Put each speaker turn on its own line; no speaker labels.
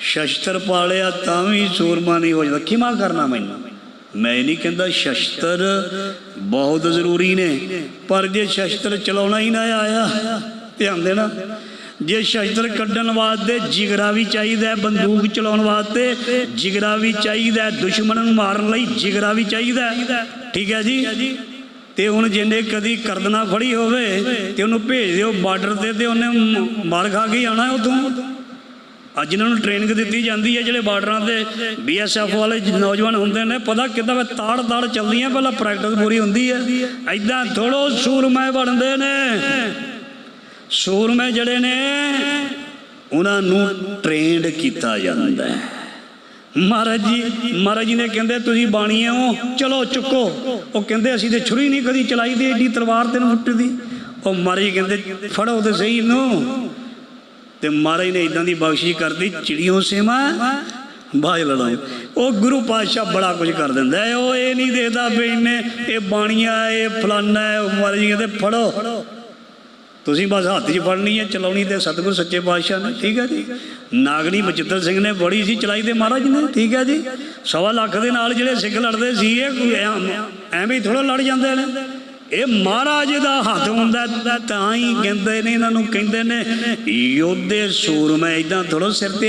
ਸ਼ਸਤਰ ਪਾਲਿਆ ਤਾਂ ਵੀ ਸੂਰਮਾ ਨਹੀਂ ਹੋ ਜਾਂਦਾ। ਕਿਮਾ ਕਰਨਾ ਮੈਨੂੰ? ਮੈਂ ਨਹੀਂ ਕਹਿੰਦਾ ਸ਼ਸਤਰ ਬਹੁਤ ਜ਼ਰੂਰੀ ਨੇ, ਪਰ ਜੇ ਸ਼ਸਤਰ ਚਲਾਉਣਾ ਹੀ ਨਾ ਆਇਆ, ਧਿਆਨ ਦੇਣਾ। ਜੇ ਸ਼ਸਤਰ ਕੱਢਣ ਵਾਸਤੇ ਜਿਗਰਾ ਵੀ ਚਾਹੀਦਾ ਬੰਦੂਕ ਚਲਾਉਣ ਵਾਸਤੇ ਜਿਗਰਾ ਵੀ ਚਾਹੀਦਾ ਦੁਸ਼ਮਣ ਨੂੰ ਮਾਰਨ ਲਈ ਜਿਗਰਾ ਵੀ ਚਾਹੀਦਾ ਠੀਕ ਹੈ ਜੀ? ਤੇ ਹੁਣ ਜਿਹਨੇ ਕਦੀ ਕਰਦਨਾ ਫੜੀ ਹੋਵੇ ਤੇ ਉਹਨੂੰ ਭੇਜ ਦਿਓ, ਬਾਰਡਰ ਤੇ ਤੇ ਉਹਨੇ ਮਾਰ ਖਾ ਕੇ ਹੀ ਆਉਣਾ ਉਦੋਂ ਅੱਜ ਇਹਨਾਂ ਨੂੰ ਟ੍ਰੇਨਿੰਗ ਦਿੱਤੀ ਜਾਂਦੀ ਹੈ, ਜਿਹੜੇ ਬਾਰਡਰਾਂ ਤੇ ਬੀਐਸਐਫ ਵਾਲੇ ਨੌਜਵਾਨ ਹੁੰਦੇ ਨੇ, ਪਤਾ ਕਿੱਦਾਂ ਵੇ ਤਾੜ ਤਾੜ ਚੱਲਦੀਆਂ, ਪਹਿਲਾਂ ਪ੍ਰੈਕਟਿਸ ਪੂਰੀ ਹੁੰਦੀ ਹੈ। ਐਦਾਂ ਥੋੜੋ ਸੂਰਮੇ ਬਣਦੇ ਨੇ। ਸੂਰਮੇ ਜਿਹੜੇ ਨੇ, ਉਹਨਾਂ ਨੂੰ ਟ੍ਰੇਨਡ ਕੀਤਾ ਜਾਂਦਾ ਹੈ। ਮਹਾਰਾਜ ਜੀ ਮਹਾਰਾਜ ਜੀ ਨੇ ਕਹਿੰਦੇ, ਤੁਸੀਂ ਬਾਣੀਏ ਹੋ, ਚਲੋ ਚੁੱਕੋ। ਉਹ ਕਹਿੰਦੇ, ਅਸੀਂ ਤੇ ਛੁਰੀ ਨਹੀਂ ਕਦੀ ਚਲਾਈ ਤੇ ਏਡੀ ਤਲਵਾਰ ਤੈਨੂੰ ਫੁੱਟਦੀ ਉਹ ਮਹਾਰਾਜ ਜੀ ਕਹਿੰਦੇ, ਫੜੋ ਤੇ ਸਹੀ ਇਹਨੂੰ। ਤੇ ਮਹਾਰਾਜ ਨੇ ਇਦਾਂ ਦੀ ਬਖਸ਼ਿਸ਼ ਕਰਦੀ ਚਿੜੀਓ ਸੇਵਾ, ਬਾਜ ਲੜਾਓ। ਉਹ ਗੁਰੂ ਪਾਤਸ਼ਾਹ ਬੜਾ ਕੁਝ ਕਰ ਦਿੰਦਾ ਹੈ। ਉਹ ਇਹ ਨਹੀਂ ਦੇਖਦਾ ਵੀ ਇਹਨੇ ਇਹ ਬਾਣੀਆਂ, ਇਹ ਫਲਾਨਾ ਹੈ, ਉਹ ਮਹਾਰਾਜ ਜੀ ਕਹਿੰਦੇ, ਫੜੋ। ਤੁਸੀਂ ਬਸ ਹੱਥ 'ਚ ਫੜਨੀ ਹੈ, ਚਲਾਉਣੀ ਤੇ ਸਤਿਗੁਰ ਸੱਚੇ ਪਾਤਸ਼ਾਹ ਨੇ, ਠੀਕ ਹੈ ਜੀ? ਨਾਗਣੀ ਬਚਿੱਤਰ ਸਿੰਘ ਨੇ ਬੜੀ ਸੀ ਚਲਾਈ ਤੇ ਮਹਾਰਾਜ ਨੇ, ਠੀਕ ਹੈ ਜੀ? ਸਵਾ ਲੱਖ ਦੇ ਨਾਲ ਜਿਹੜੇ ਸਿੱਖ ਲੜਦੇ ਸੀ, ਇਹ ਕੋਈ ਐਂ- ਐਵੇਂ ਹੀ ਥੋੜਾ ਲੜ ਜਾਂਦੇ ਨੇ। ਇਹ ਮਹਾਰਾਜ ਦਾ ਹੱਥ ਹੁੰਦਾ ਤਾਂ ਹੀ ਕਹਿੰਦੇ ਨੇ, ਇਹਨਾਂ ਨੂੰ ਕਹਿੰਦੇ ਨੇ, ਯੋਧੇ ਸੂਰਮੇ ਇਦਾਂ ਥੋੜਾ ਸਿਰ ਤੇ